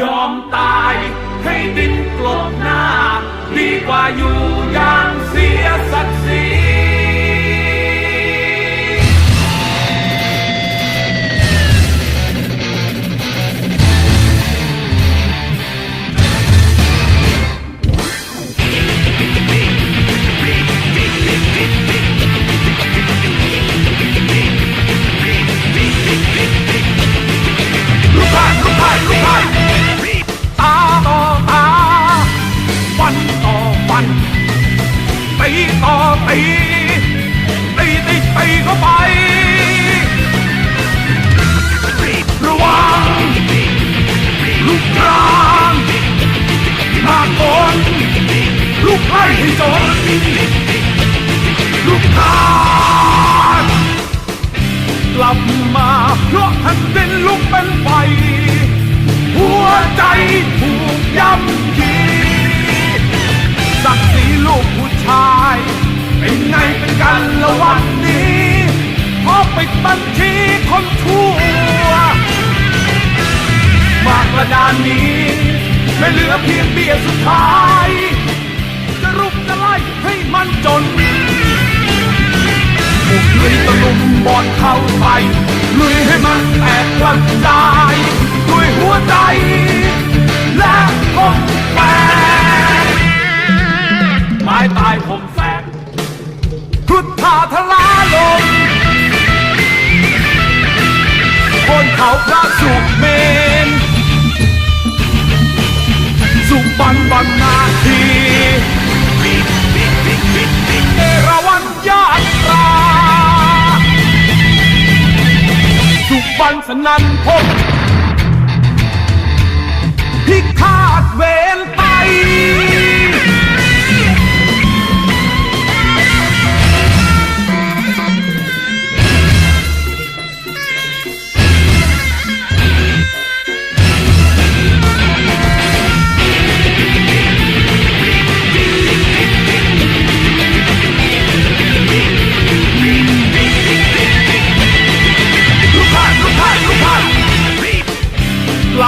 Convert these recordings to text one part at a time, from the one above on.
ยอมตายให้ดินกลบหน้า ดีกว่าอยู่อย่างเสียส ลุกเป็นไฟหัวใจถูกย่ำยีศักดิ์ศรีลูกผู้ชาย เป็นไงเป็นกันละวันนี้พราะปิดบัญชีคนชั่วมากระดานนี้ ไม่เหลือเพียงเบี้ยสุดท้ายจะรุกจะไล่ให้มันจนบุกลุยตะลุมบอลเข้าไป ลุยให้มันแตกกระจายด้วยหัวใจ และคมแฝกไม้ตายผมแฝกพุทธาทลาลมบนเขาพระสุเม ฉันสนันพบพิฆาตเวรไป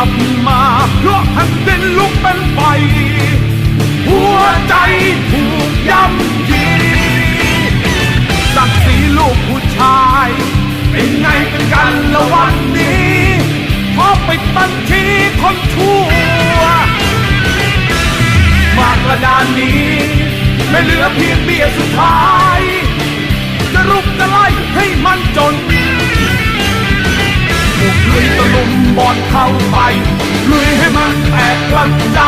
บมาเพราะแผ่นดินลุกเป็นไฟหัวใจถูกย่ำยีศักดิ์ศรีลูกผู้ชาย เป็นไงเป็นกันละวันนี้พราะปิดบัญชีคนชั่วมากระดานนี้ ไม่เหลือเพียงเบี้ยสุดท้าย จะรุกจะไล่ให้มันจน ไปลุยให้มันแตกกระจา